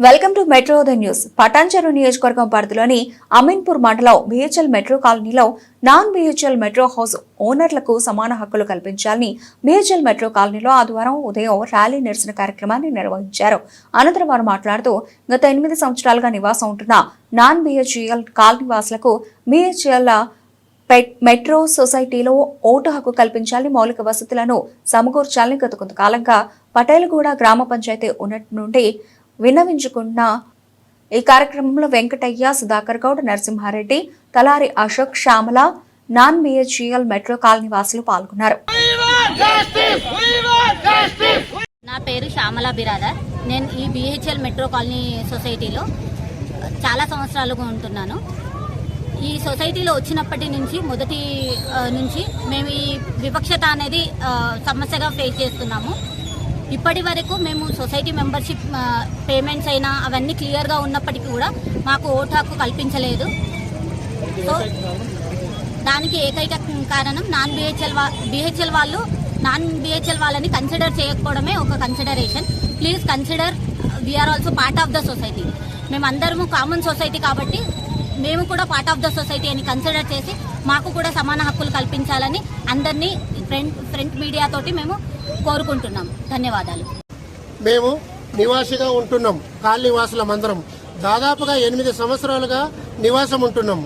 Welcome to metro the news. Patancheru నియోజకవర్గం పరిధిలోని అమీన్పూర్ మండలం బిహెచ్ఎల్ మెట్రో కాలనీలో నాన్ బిహెచ్ఎల్ మెట్రో హౌస్ ఓనర్లకు సమాన హక్కులు కల్పించాలని బిహెచ్ఎల్ మెట్రో కాలనీలో ఆదివారం ఉదయం ర్యాలీ నిరసన కార్యక్రమాన్ని నిర్వహించారు. అనంతరం వారు మాట్లాడుతూ గత ఎనిమిది సంవత్సరాలుగా నివాసం ఉంటున్న నాన్ బిహెచ్ఎల్ కాలనీ వాసులకు బిహెచ్ఎల్ పెట్- మెట్రో సొసైటీలో ఓటు హక్కు కల్పించాలని మౌలిక వసతులను సమకూర్చాలని గత కొంతకాలంగా పటేల్గూడ గ్రామ పంచాయతీ ఉన్నటి నుండి విన్నవించుకున్న ఈ కార్యక్రమంలో Venkataiah Sudhakar Goud Narasimha Reddy Talari Ashok Shyamala non BHEL metro colony వాసులు పాల్గొన్నారు. నా పేరు శ్యామల బిరాదర్. నేను ఈ బిహెచ్ఎల్ మెట్రో కాలనీ సొసైటీలో చాలా సంవత్సరాలుగా ఉంటున్నాను. ఈ సొసైటీలో వచ్చినప్పటి నుంచి మొదటి నుంచి మేము ఈ వివక్షత అనేది సమస్యగా ఫేస్ చేస్తున్నాము. ఇప్పటి వరకు మేము సొసైటీ మెంబర్షిప్ పేమెంట్స్ అయినా అవన్నీ క్లియర్గా ఉన్నప్పటికీ కూడా మాకు ఓటు హక్కు కల్పించలేదు. సో దానికి ఏకైక కారణం నాన్ బిహెచ్ఎల్ బిహెచ్ఎల్ వాళ్ళు నాన్ బిహెచ్ఎల్ వాళ్ళని కన్సిడర్ చేయకపోవడమే ఒక consideration. Please consider we're also part of the society. మేమందరము కామన్ సొసైటీ కాబట్టి మేము కూడా పార్ట్ ఆఫ్ ద సొసైటీ అని కన్సిడర్ చేసి మాకు కూడా సమాన హక్కులు కల్పించాలని అందరినీ ఫ్రంట్ ఫ్రంట్ మీడియా తోటి మేము కోరుకుంటున్నాం. ధన్యవాదాలు. మేము నివాసిగా ఉంటున్నాం. కాలనీ వాసులం అందరం. దాదాపుగా ఎనిమిది సంవత్సరాలుగా నివాసం ఉంటున్నాం.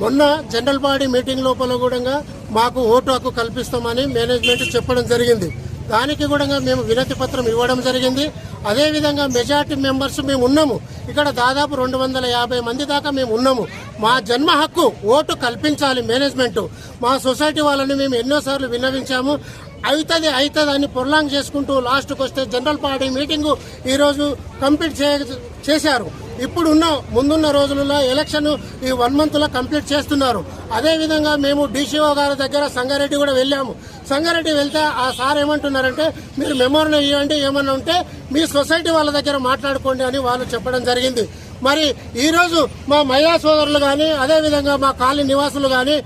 మొన్న జనరల్ బాడీ మీటింగ్ లోపల కూడా మాకు ఓటు హక్కు కల్పిస్తామని మేనేజ్మెంట్ చెప్పడం జరిగింది. దానికి కూడా మేము వినతి పత్రం ఇవ్వడం జరిగింది. అదేవిధంగా మెజార్టీ మెంబర్స్ మేము ఉన్నాము. ఇక్కడ దాదాపు రెండు వందల యాభై మంది దాకా మేము ఉన్నాము. మా జన్మ హక్కు ఓటు కల్పించాలి మేనేజ్మెంట్. మా సొసైటీ వాళ్ళని మేము ఎన్నోసార్లు విన్నవించాము. అవుతుంది అవుతుంది అని పొర్లాంగ్ చేసుకుంటూ లాస్ట్కి వస్తే జనరల్ పార్టీ మీటింగు ఈరోజు కంప్లీట్ చేశారు. ఇప్పుడున్న ముందున్న రోజులలో ఎలక్షన్ ఈ వన్ మంత్లో కంప్లీట్ చేస్తున్నారు. అదేవిధంగా మేము డీసీఓ గారి దగ్గర సంగారెడ్డి కూడా వెళ్ళాము. సంగారెడ్డి వెళ్తే ఆ సార్ ఏమంటున్నారంటే మీరు మెమోరియల్ ఇవ్వండి ఏమన్నా ఉంటే మీ సొసైటీ వాళ్ళ దగ్గర మాట్లాడుకోండి అని వాళ్ళు చెప్పడం జరిగింది. మరి ఈరోజు మా మహిళా సోదరులు కానీ అదేవిధంగా మా కాలనీ నివాసులు కానీ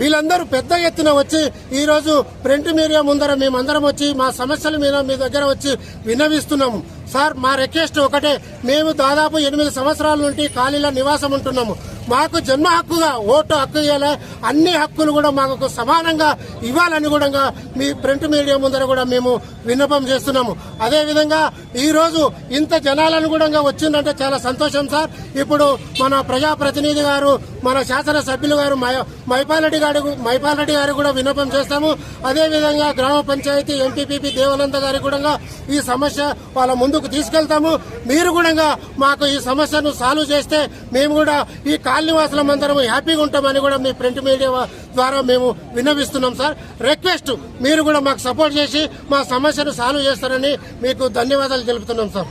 వీళ్ళందరూ పెద్ద ఎత్తున వచ్చి ఈరోజు ప్రింట్ మీడియా ముందర మేమందరం వచ్చి మా సమస్యల మీద మీ దగ్గర వచ్చి విన్నవిస్తున్నాము. సార్ మా రిక్వెస్ట్ ఒకటే. మేము దాదాపు ఎనిమిది సంవత్సరాల నుండి ఖాళీలో నివాసం ఉంటున్నాము. మాకు జన్మ హక్కుగా ఓటు హక్కు ఇవ్వాలి అన్ని హక్కులు కూడా మాకు సమానంగా ఇవ్వాలని కూడా మీ ప్రింట్ మీడియా ముందర కూడా మేము విన్నపం చేస్తున్నాము. అదేవిధంగా ఈరోజు ఇంత జనాలను కూడా వచ్చిందంటే చాలా సంతోషం సార్. ఇప్పుడు మన ప్రజాప్రతినిధి గారు మన శాసనసభ్యులు గారు మైపాల్ మైపాలరెడ్డి గారు మైపాలరెడ్డి గారు కూడా విన్నపం చేస్తాము. అదేవిధంగా గ్రామ పంచాయతీ ఎంపీపీ దేవానంద గారి కూడా ఈ సమస్య వాళ్ళ ముందుకు తీసుకెళ్తాము. మీరు కూడా మాకు ఈ సమస్యను సాల్వ్ చేస్తే మేము కూడా ఈ కాలనీ వాసులం అందరం హ్యాపీగా ఉంటామని కూడా మీ ప్రింట్ మీడియా ద్వారా మేము విన్నవిస్తున్నాం సార్. రిక్వెస్ట్ మీరు కూడా మాకు సపోర్ట్ చేసి మా సమస్యను సాల్వ్ చేస్తారని మీకు ధన్యవాదాలు తెలుపుతున్నాం సార్.